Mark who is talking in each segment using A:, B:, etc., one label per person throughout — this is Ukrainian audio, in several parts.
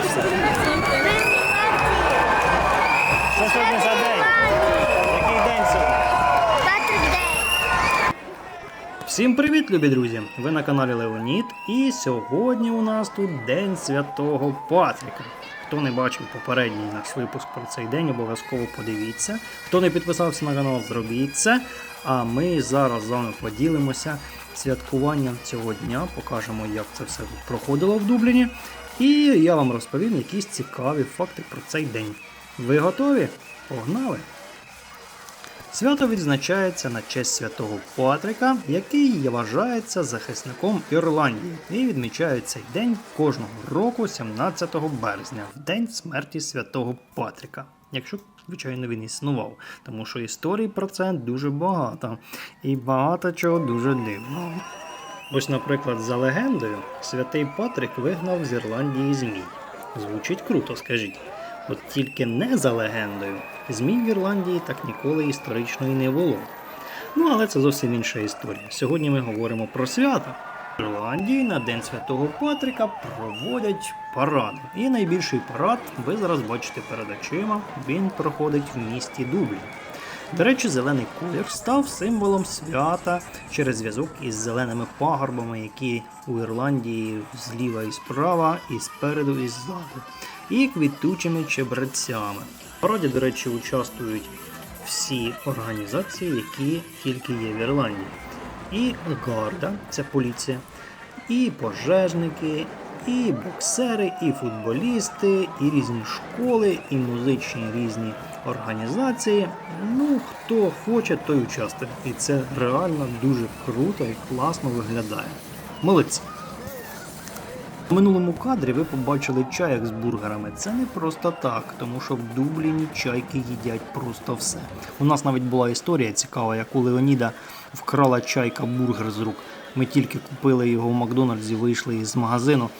A: то все. Що сьогодні за день? Який день сьогодні? Всім привіт, любі друзі! Ви на каналі Леонід, і сьогодні у нас тут День Святого Патріка. Хто не бачив попередній наш випуск про цей день, обов'язково подивіться. Хто не підписався на канал, зробіть це. А ми зараз з вами поділимося святкуванням цього дня, покажемо, як це все проходило в Дубліні. І я вам розповім якісь цікаві факти про цей день. Ви готові? Погнали! Свято відзначається на честь святого Патрика, який вважається захисником Ірландії, і відмічають цей день кожного року, 17 березня, в день смерті святого Патрика. Якщо, звичайно, він існував, тому що історій про це дуже багато, і багато чого дуже дивного. Ось, наприклад, за легендою, святий Патрик вигнав з Ірландії змій. Звучить круто, скажіть. От тільки не за легендою, змій в Ірландії так ніколи історично і не було. Ну, але це зовсім інша історія. Сьогодні ми говоримо про свято. В Ірландії на День Святого Патрика проводять паради. І найбільший парад ви зараз бачите перед очима. Він проходить в місті Дублін. До речі, зелений колір став символом свята через зв'язок із зеленими пагорбами, які у Ірландії зліва і справа, і спереду, і ззаду, і квітучими чебрецями. В параді, до речі, участвують всі організації, які тільки є в Ірландії. І гарда, це поліція, і пожежники, і боксери, і футболісти, і різні школи, і музичні різні організації. Ну, хто хоче, той участвує. І це реально дуже круто і класно виглядає. Молодці! У минулому кадрі ви побачили чайок з бургерами. Це не просто так, тому що в Дубліні чайки їдять просто все. У нас навіть була історія цікава, як у Леоніда вкрала чайка бургер з рук. Ми тільки купили його в Макдональдсі, вийшли із магазину,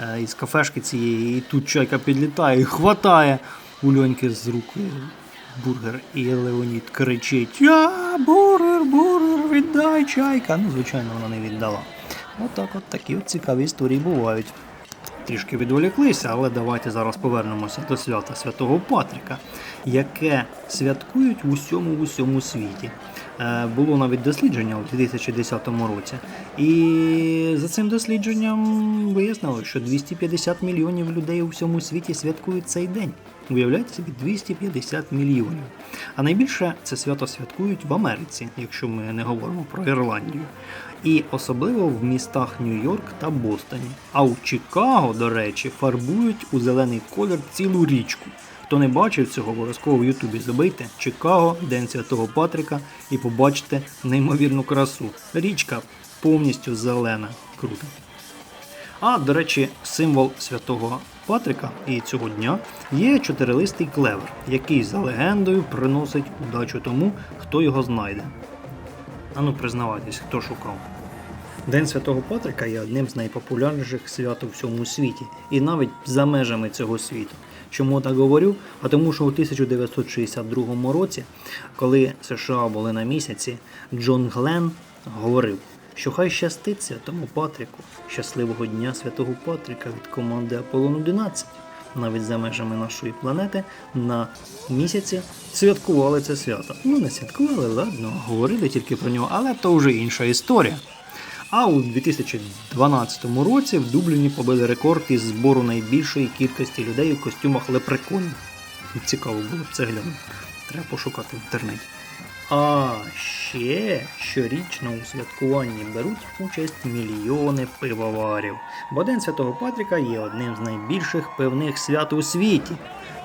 A: е, із кафешки цієї, і тут чайка підлітає і хватає у Льоньки з рук е, бургер. І Леонід кричить: Я бургер, бургер, віддай чайка. Ну, звичайно, вона не віддала. Отак, от такі от цікаві історії бувають. Трішки відволіклися, але давайте зараз повернемося до свята Святого Патрика, яке святкують в усьому в усьому світі. Е, Було навіть дослідження у 2010 році. І за цим дослідженням вияснило, що 250 мільйонів людей у всьому світі святкують цей день. Уявляєте собі 250 мільйонів. А найбільше це свято святкують в Америці, якщо ми не говоримо про Ірландію. І особливо в містах Нью-Йорк та Бостоні. А у Чикаго, до речі, фарбують у зелений колір цілу річку. Хто не бачив цього, обов'язково в Ютубі забийте Чикаго, День Святого Патрика і побачите неймовірну красу. Річка повністю зелена. Круто. А, до речі, символ святого Патрика і цього дня є чотирилистий клевер, який за легендою приносить удачу тому, хто його знайде. Ану, признавайтесь, хто шукав. День Святого Патрика є одним з найпопулярніших свят у всьому світі, і навіть за межами цього світу. Чому так говорю? А тому, що у 1962 році, коли США були на місяці, Джон Глен говорив, що хай щастить святому Патріку, щасливого дня святого Патріка від команди Аполлон 11. Навіть за межами нашої планети на місяці святкували це свято. Ну не святкували, ладно, говорили тільки про нього, але то вже інша історія. А у 2012 році в Дубліні побили рекорд із збору найбільшої кількості людей у костюмах лепреконів. Цікаво було б це глянути. Треба пошукати в інтернеті. А ще щорічно у святкуванні беруть участь мільйони пивоварів. Бо День Святого Патріка є одним з найбільших пивних свят у світі.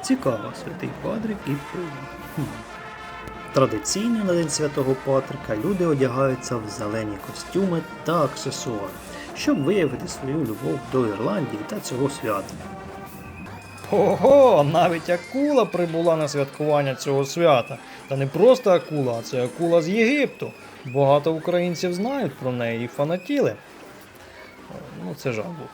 A: Цікаво, святий Патрик і пиво. Традиційно на День Святого Патрика люди одягаються в зелені костюми та аксесуари, щоб виявити свою любов до Ірландії та цього свята. Ого, навіть акула прибула на святкування цього свята. Та не просто акула, а це акула з Єгипту. Багато українців знають про неї і фанатіли. Ну, це жах був.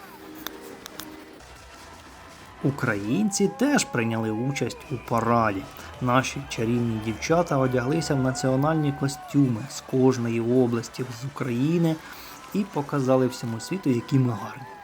A: Українці теж прийняли участь у параді. Наші чарівні дівчата одяглися в національні костюми з кожної області з України і показали всьому світу, які ми гарні.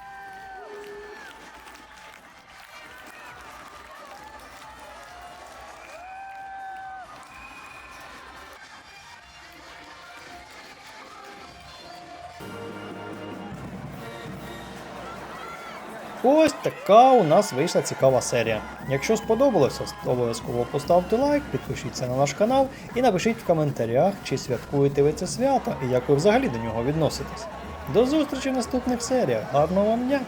A: Ось така у нас вийшла цікава серія. Якщо сподобалося, обов'язково поставте лайк, підпишіться на наш канал і напишіть в коментарях, чи святкуєте ви це свято і як ви взагалі до нього відноситесь. До зустрічі в наступних серіях. Гарного вам дня!